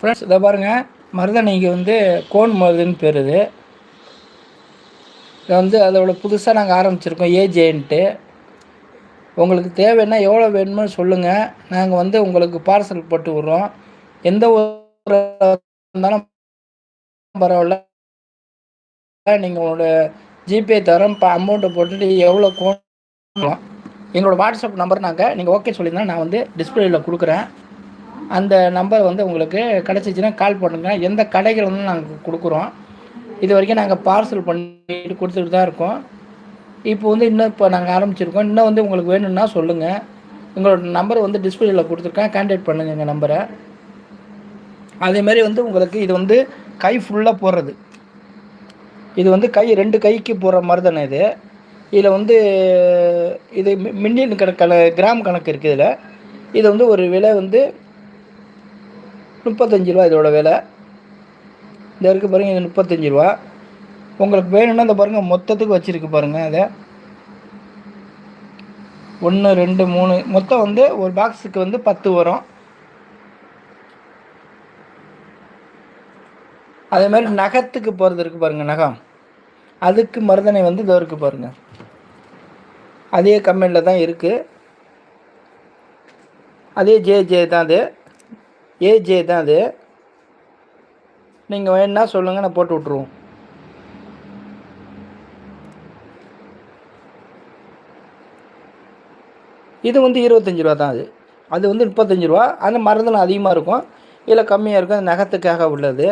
Friends இதை பாருங்கள் மருதனைக்கு வந்து கோன் மருதுன்னு பேர் இது. இதை வந்து அதோட புதுசாக நாங்கள் ஆரம்பிச்சிருக்கோம் ஏஜேன்ட்டு உங்களுக்கு தேவைன்னா எவ்வளோ வேணுமோ சொல்லுங்கள் நாங்கள் வந்து உங்களுக்கு பார்சல் போட்டு விட்றோம். எந்த ஒரு இருந்தாலும் பரவாயில்ல. நீங்கள் உங்களோட ஜிபே தரோம் இப்போ அமௌண்ட்டை போட்டுட்டு எவ்வளோ கோன் எங்களோட வாட்ஸ்அப் நம்பர் நாங்கள் நீங்கள் ஓகே சொல்லியிருந்தா நான் வந்து டிஸ்பிளேயில் கொடுக்குறேன். அந்த நம்பர் வந்து உங்களுக்கு கிடச்சிச்சின்னா கால் பண்ணுங்கள் எந்த கடைகள் வந்து நாங்கள் கொடுக்குறோம். இது வரைக்கும் நாங்கள் பார்சல் பண்ணிட்டு கொடுத்துட்டு தான் இருக்கோம். இப்போ வந்து இன்னும் இப்போ நாங்கள் ஆரம்பிச்சிருக்கோம். இன்னும் வந்து உங்களுக்கு வேணும்னா சொல்லுங்கள் எங்களோட நம்பர் வந்து டிஸ்பிளேயில் கொடுத்துருக்கேன். கான்டாக்ட் பண்ணுங்கள் எங்கள் நம்பரை அதேமாரி வந்து உங்களுக்கு இது வந்து கை ஃபுல்லாக போடுறது. இது வந்து கை ரெண்டு கைக்கு போடுற மாதிரி தானே இது. இதில் வந்து இது மில்லியன் கணக்கான கிராம் கணக்கு இருக்குது இதில். இது வந்து ஒரு விலை வந்து முப்பத்தஞ்சு ரூபா இதோட விலை. இந்த இருக்குது பாருங்கள் இது முப்பத்தஞ்சு ரூபா. உங்களுக்கு வேணும்னா இந்த பாருங்கள் மொத்தத்துக்கு வச்சுருக்கு பாருங்கள் அதை ஒன்று ரெண்டு மூணு. மொத்தம் வந்து ஒரு பாக்ஸுக்கு வந்து பத்து வரும். அதே மாதிரி நகத்துக்கு போகிறது இருக்குது பாருங்கள் நகம். அதுக்கு மருதனை வந்து இதோ இருக்குது பாருங்கள் அதே கம்பெனியில் தான் இருக்குது அதே ஜே ஜே தான் அது. ஏஜே தான் அது. நீங்கள் வேணா சொல்லுங்கள் நான் போட்டு விட்ருவோம் இது வந்து இருபத்தஞ்சி ரூபா தான் அது. அது வந்து முப்பத்தஞ்சு ரூபா. அந்த மருந்தெலாம் அதிகமாக இருக்கும். இல்லை கம்மியாக இருக்கும். அது நகத்துக்காக உள்ளது.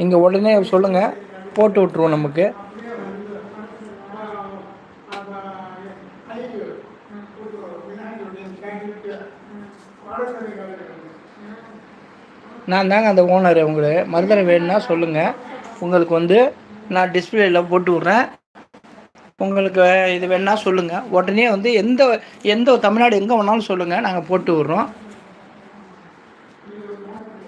நீங்கள் உடனே சொல்லுங்கள் போட்டு விட்ருவோம் நமக்கு. நான் தாங்க அந்த ஓனர் உங்களுக்கு மருந்தரை வேணும்னா சொல்லுங்கள் உங்களுக்கு வந்து நான் டிஸ்பிளேயில் போட்டு விட்றேன். உங்களுக்கு இது வேணால் சொல்லுங்கள் உடனே வந்து எந்த எந்த தமிழ்நாடு எங்கே வேணாலும் சொல்லுங்கள் நாங்கள் போட்டு விட்றோம்.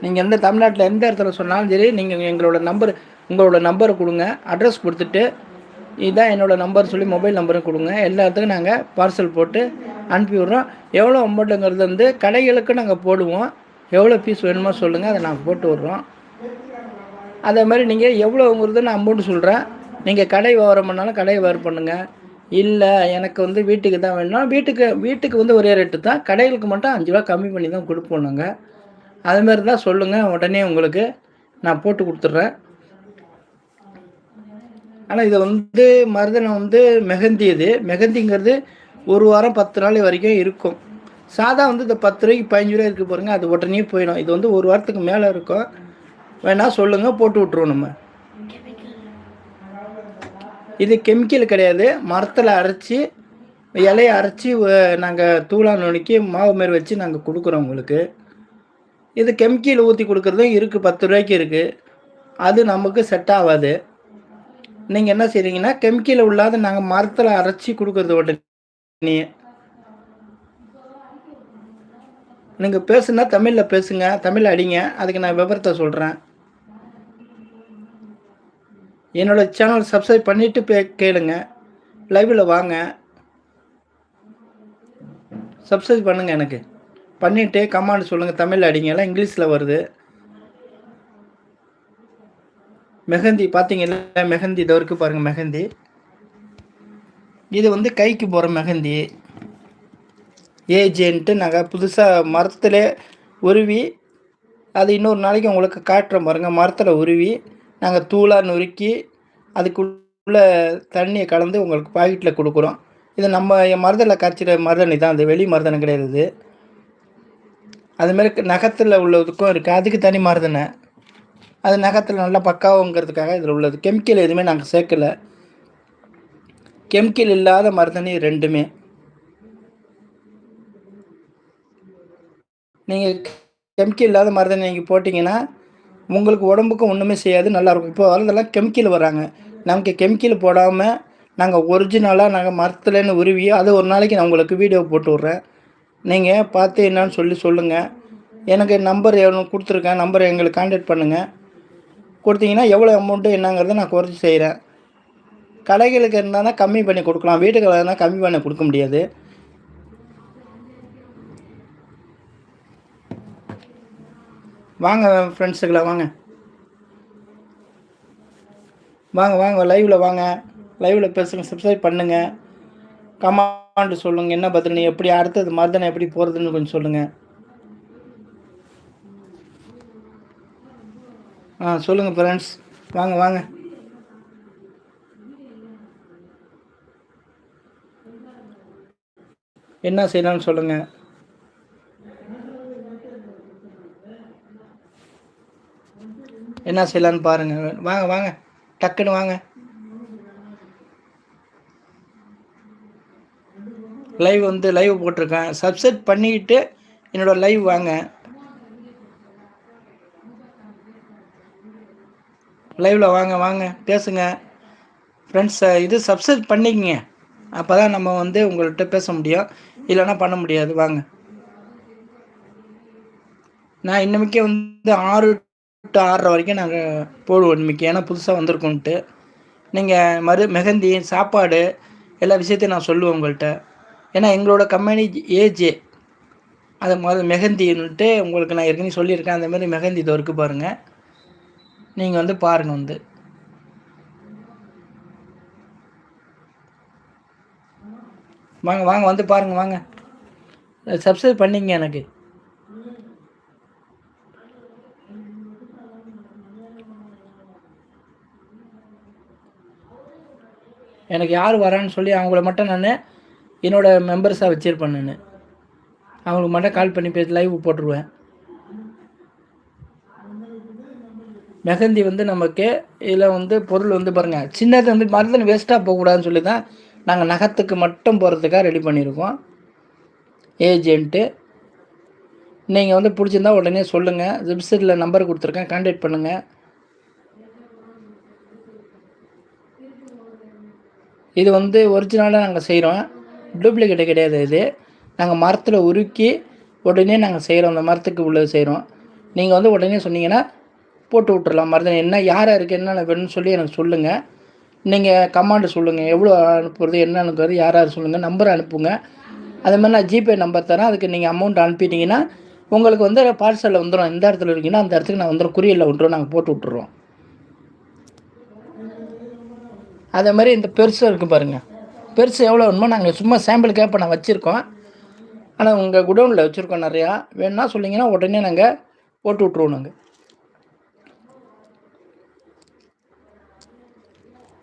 நீங்கள் எந்த தமிழ்நாட்டில் எந்த இடத்துல சொன்னாலும் சரி நீங்கள் எங்களோட நம்பர் உங்களோட நம்பரை கொடுங்க. அட்ரஸ் கொடுத்துட்டு இதுதான் என்னோடய நம்பர் சொல்லி மொபைல் நம்பரும் கொடுங்க. எல்லாத்துக்கும் நாங்கள் பார்சல் போட்டு அனுப்பி விட்றோம். எவ்வளோ அமௌண்ட்டுங்கிறது வந்து கடைகளுக்கு நாங்கள் போடுவோம். எவ்வளோ ஃபீஸ் வேணுமோ சொல்லுங்கள் அதை நாங்கள் போட்டு விட்றோம். அதே மாதிரி நீங்கள் எவ்வளோங்கிறது நான் அமௌண்ட்டு சொல்கிறேன் நீங்கள் கடை விவரம் பண்ணாலும் கடை விவரம் பண்ணுங்கள் இல்லை எனக்கு வந்து வீட்டுக்கு தான் வேணும்னா வீட்டுக்கு வீட்டுக்கு வந்து ஒரே ரேட்டு தான். கடைகளுக்கு மட்டும் அஞ்சு ரூபா கம்மி பண்ணி தான் கொடுப்போம் நாங்கள் அதுமாரி தான் சொல்லுங்கள் உடனே உங்களுக்கு நான் போட்டு கொடுத்துட்றேன். ஆனால் இதை வந்து மருதனை வந்து மெகந்தி இது. மெகந்திங்கிறது ஒரு வாரம் பத்து நாள் வரைக்கும் இருக்கும். சாதா வந்து இந்த பத்து ரூபாய்க்கு பதினஞ்சு ரூபாய் இருக்குது பாருங்கள் அது உடனே போயிடும். இது வந்து ஒரு வாரத்துக்கு மேலே இருக்கும். வேணால் சொல்லுங்கள் போட்டு விட்ருவோம் நம்ம. இது கெமிக்கல் கிடையாது. மரத்தில் அரைச்சி இலையை அரைச்சி நாங்கள் தூளா நுணுக்கி மாவு மாரி வச்சு நாங்கள் கொடுக்குறோம் உங்களுக்கு. இது கெமிக்கல் ஊற்றி கொடுக்குறதும் இருக்குது பத்து ரூபாய்க்கு இருக்குது அது நமக்கு செட் ஆகாது. நீங்கள் என்ன செய்கிறீங்கன்னா கெமிக்கல் உள்ளாத நாங்கள் மரத்தில் அரைச்சி கொடுக்குறது உடனே நீங்கள் பேசுனா தமிழில் பேசுங்க தமிழ் அடிங்க. அதுக்கு நான் விவரத்தை சொல்கிறேன் என்னோடய சேனல் சப்ஸ்கிரைப் பண்ணிவிட்டு பே கேளுங்க. லைவில் வாங்க. சப்ஸ்கிரைப் பண்ணுங்கள் எனக்கு. பண்ணிவிட்டு கமாண்ட் சொல்லுங்கள் தமிழ் அடிங்கெல்லாம் இங்கிலீஷில் வருது. மெஹந்தி பார்த்தீங்கல்ல மெஹந்தி இதை பாருங்கள் மெஹந்தி. இது வந்து கைக்கு போகிற மெஹந்தி. ஏஜென்ட்டு நாங்கள் புதுசாக மரத்தில் உருவி அது இன்னொரு நாளைக்கு உங்களுக்கு காட்டுறோம் பாருங்கள் மரத்தில் உருவி நாங்கள் தூளாக நொறுக்கி அதுக்குள்ளே தண்ணியை கலந்து உங்களுக்கு பாக்கெட்டில் கொடுக்குறோம். இது நம்ம மருதனில் காய்ச்சிற மருதணி தான் அது வெளி மருதனை கிடையாது அதுமாரி நகத்தில் உள்ளதுக்கும் இருக்குது அதுக்கு தனி மருதனை அது நகத்தில் நல்லா பக்காவுங்கிறதுக்காக இதில் உள்ளது. கெமிக்கல் எதுவுமே நாங்கள் சேர்க்கலை. கெமிக்கல் இல்லாத மருதனை ரெண்டுமே. நீங்கள் கெமிக்கல் இல்லாத மருதணி நீங்கள் போட்டிங்கன்னா உங்களுக்கு உடம்புக்கும் ஒன்றுமே செய்யாது நல்லாயிருக்கும் இப்போ வரதெல்லாம் கெமிக்கல் வராங்க. நமக்கு கெமிக்கல் போடாமல் நாங்கள் ஒரிஜினலாக நாங்கள் மரத்துலேன்னு உருவி அதை ஒரு நாளைக்கு நான் உங்களுக்கு வீடியோ போட்டு விட்றேன். நீங்கள் பார்த்து என்னன்னு சொல்லி சொல்லுங்கள் எனக்கு நம்பர் எவ்வளோ கொடுத்துருக்கேன் நம்பரை எங்களுக்கு கான்டாக்ட் பண்ணுங்கள் கொடுத்தீங்கன்னா எவ்வளோ அமௌண்ட்டு என்னங்கிறத நான் குறைச்சி செய்கிறேன் கடைகளுக்கு இருந்தால் தான் கம்மி பண்ணி கொடுக்கலாம். வீட்டுக்கு இருந்தால் கம்மி பண்ணி கொடுக்க முடியாது. வாங்க ஃப்ரெண்ட்ஸுகளை வாங்க. வாங்க வாங்க லைவில் வாங்க. லைவில் பேசுங்க சப்ஸ்கிரைப் பண்ணுங்கள் கமாண்டு சொல்லுங்கள் என்ன பதில் எப்படி அடுத்தது மருதனை எப்படி போகிறதுன்னு கொஞ்சம் சொல்லுங்கள் ஆ சொல்லுங்கள் ஃப்ரெண்ட்ஸ் வாங்க வாங்க. என்ன செய்யலாம்னு சொல்லுங்கள் என்ன செய்யலான்னு பாருங்கள் வாங்க வாங்க. டக்குன்னு வாங்க. லைவ் வந்து லைவ் போட்டிருக்கேன். சப்ஸ்கிரைப் பண்ணிக்கிட்டு என்னோடய லைவ் வாங்க. லைவில் வாங்க வாங்க பேசுங்க. ஃப்ரெண்ட்ஸை இது சப்ஸ்கிரைப் பண்ணிக்கங்க. அப்போ தான் நம்ம வந்து உங்கள்கிட்ட பேச முடியும். இல்லைன்னா பண்ண முடியாது. வாங்க. நான் இன்னமிக்கே வந்து ஆறு டு ஆறரை வரைக்கும் நாங்கள் போடுவோம் இன்னைக்கு. ஏன்னா புதுசாக வந்திருக்கோன்ட்டு. நீங்கள் மறு மெஹந்தி சாப்பாடு எல்லா விஷயத்தையும் நான் சொல்லுவேன் உங்கள்கிட்ட ஏன்னா எங்களோட கம்பெனி ஏஜே அது மாதிரி மெஹந்தின்ட்டு உங்களுக்கு நான் ஏற்கனவே சொல்லியிருக்கேன். அந்தமாரி மெஹந்தி இது இருக்குது பாருங்கள் நீங்கள் வந்து பாருங்கள் வந்து. வாங்க வாங்க வந்து பாருங்கள் வாங்க. சப்ஸ்கிரைப் பண்ணிங்க எனக்கு. எனக்கு யார் வரான்னு சொல்லி அவங்கள மட்டும் நான் என்னோடய மெம்பர்ஸாக வச்சுருப்பேன் நான். அவங்களுக்கு மட்டும் கால் பண்ணி பேசி லைவ் போட்டுருவேன். மெஹந்தி வந்து நமக்கு இதில் வந்து பொருள் வந்து பாருங்கள் சின்னது வந்து மருந்தன் வேஸ்ட்டாக போகக்கூடாதுன்னு சொல்லி தான் நாங்கள் நகத்துக்கு மட்டும் போகிறதுக்காக ரெடி பண்ணியிருக்கோம் ஏஜென்ட்டு நீங்கள் வந்து பிடிச்சிருந்தா உடனே சொல்லுங்கள் வெப்சைட்டில் நம்பர் கொடுத்துருக்கேன் கான்டாக்ட் பண்ணுங்கள் இது வந்து ஒரிஜினலாக நாங்கள் செய்கிறோம் டூப்ளிகேட்டு கிடையாது இது. நாங்கள் மரத்தில் உருக்கி உடனே நாங்கள் செய்கிறோம் அந்த மரத்துக்கு உள்ளது செய்கிறோம் நீங்கள் வந்து உடனே சொன்னீங்கன்னா போட்டு விட்றலாம் மருந்து என்ன யார் யாருக்கு என்னென்ன வேணும்னு சொல்லி எனக்கு சொல்லுங்கள் நீங்கள் கமாண்டு சொல்லுங்கள் எவ்வளோ அனுப்புறது என்ன அனுப்புறது யார் யார் சொல்லுங்கள் நம்பர் அனுப்புங்க. அதே மாதிரி நான் ஜிபே நம்பர் தரேன். அதுக்கு நீங்கள் அமௌண்ட் அனுப்பிட்டீங்கன்னா உங்களுக்கு வந்து பார்சலில் வந்துடும் எந்த இடத்துல இருக்கீங்கன்னா அந்த இடத்துக்கு நான் வந்துடும் குறியலில் வந்துடும் நாங்கள் போட்டு விட்ருவோம் அதே மாதிரி இந்த பெருசாக இருக்குது பாருங்கள் பெருசு எவ்வளோ வேணுமோ நாங்கள் சும்மா சாம்பிள் இப்போ நான் வச்சுருக்கோம். ஆனால் உங்கள் குடோனில் வச்சுருக்கோம் நிறையா. வேணுன்னா சொல்லிங்கன்னா உடனே நாங்கள் போட்டு விட்ருவோம் நாங்கள்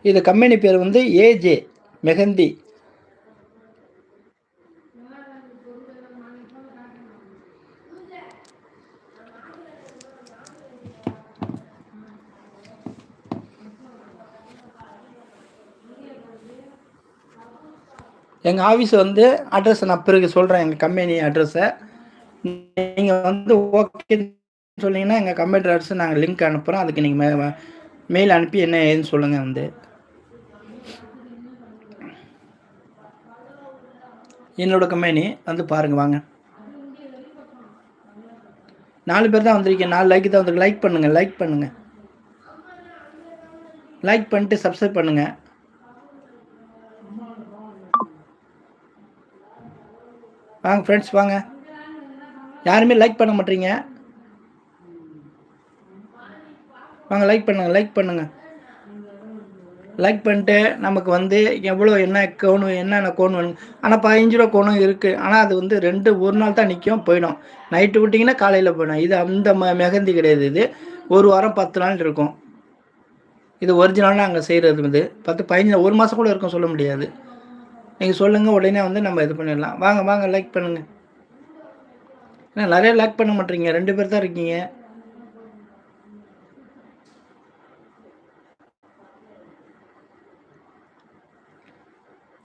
இது கம்பெனி பேர் வந்து ஏஜே மெஹந்தி எங்கள் ஆஃபீஸ் வந்து அட்ரஸ் நான் பிறகு சொல்கிறேன் எங்கள் கம்பெனி அட்ரஸை நீங்கள் வந்து ஓகே சொன்னீங்கன்னா எங்கள் கம்பெனி அட்ரஸ் நாங்கள் லிங்க் அனுப்புகிறோம் அதுக்கு நீங்கள் மெயில் அனுப்பி என்ன ஏதுன்னு சொல்லுங்கள் வந்து. என்னோட கம்பெனி வந்து பாருங்கள் வாங்க. நாலு பேர் தான் வந்திருக்கீங்க நாலு லைக் தான் வந்துருக்கு. லைக் பண்ணுங்கள் லைக் பண்ணுங்கள் லைக் பண்ணிட்டு சப்ஸ்கிரைப் பண்ணுங்கள் வாங்க ஃப்ரெண்ட்ஸ் வாங்க. யாருமே லைக் பண்ண மாட்டீங்க. வாங்க லைக் பண்ணுங்கள் லைக் பண்ணுங்கள் லைக் பண்ணிட்டு நமக்கு வந்து எவ்வளோ என்ன கோணு என்னென்ன கோன் வேணும் ஆனால் பதினஞ்சு ரூபா கோணும் இருக்குது ஆனால் அது வந்து ரெண்டு ஒரு நாள் தான் நிற்கும் போயிடும். நைட்டு விட்டிங்கன்னா காலையில் போயிடும். இது அந்த ம மெகந்தி கிடையாது இது. ஒரு வாரம் பத்து நாள் இருக்கும். இது ஒரிஜினலாக நாங்கள் செய்கிறது இது. பத்து பதினஞ்சு ஒரு மாதம் கூட இருக்கும் சொல்ல முடியாது. நீங்கள் சொல்லுங்கள் உடனே வந்து நம்ம இது பண்ணிடலாம். வாங்க வாங்க லைக் பண்ணுங்கள் ஏன்னா நிறைய லைக் பண்ண மாட்டீங்க. ரெண்டு பேர் தான் இருக்கீங்க.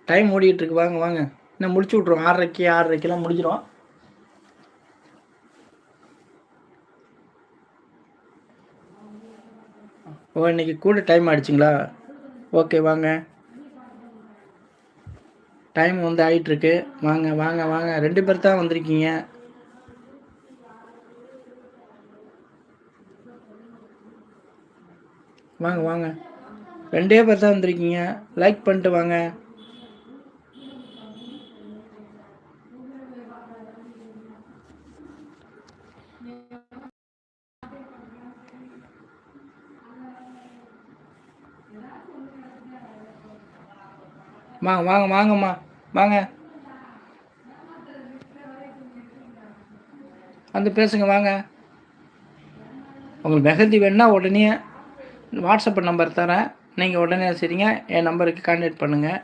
டைம் ஓடிட்டுருக்கு வாங்க வாங்க. இன்னும் முடிச்சு விட்ருவோம் ஆறரைக்கு ஆறரைக்கெல்லாம் முடிஞ்சிடும் ஓ இன்னைக்கு கூட டைம் ஆயிடுச்சுங்களா? ஓகே வாங்க. டைம் வந்து ஆகிட்டுருக்கு வாங்க வாங்க வாங்க. ரெண்டு பேர் தான் வந்திருக்கீங்க. வாங்க வாங்க. ரெண்டே பேர் தான் வந்திருக்கீங்க. லைக் பண்ணிட்டு வாங்க. வாங்க வாங்க வாங்கம்மா. வாங்க. வந்து பேசுங்க வாங்க. உங்களுக்கு மெஹந்தி வேணுன்னா உடனே வாட்ஸ்அப் நம்பர் தரேன். நீங்கள் உடனே சரிங்க என் நம்பருக்கு கான்டாக்ட் பண்ணுங்கள்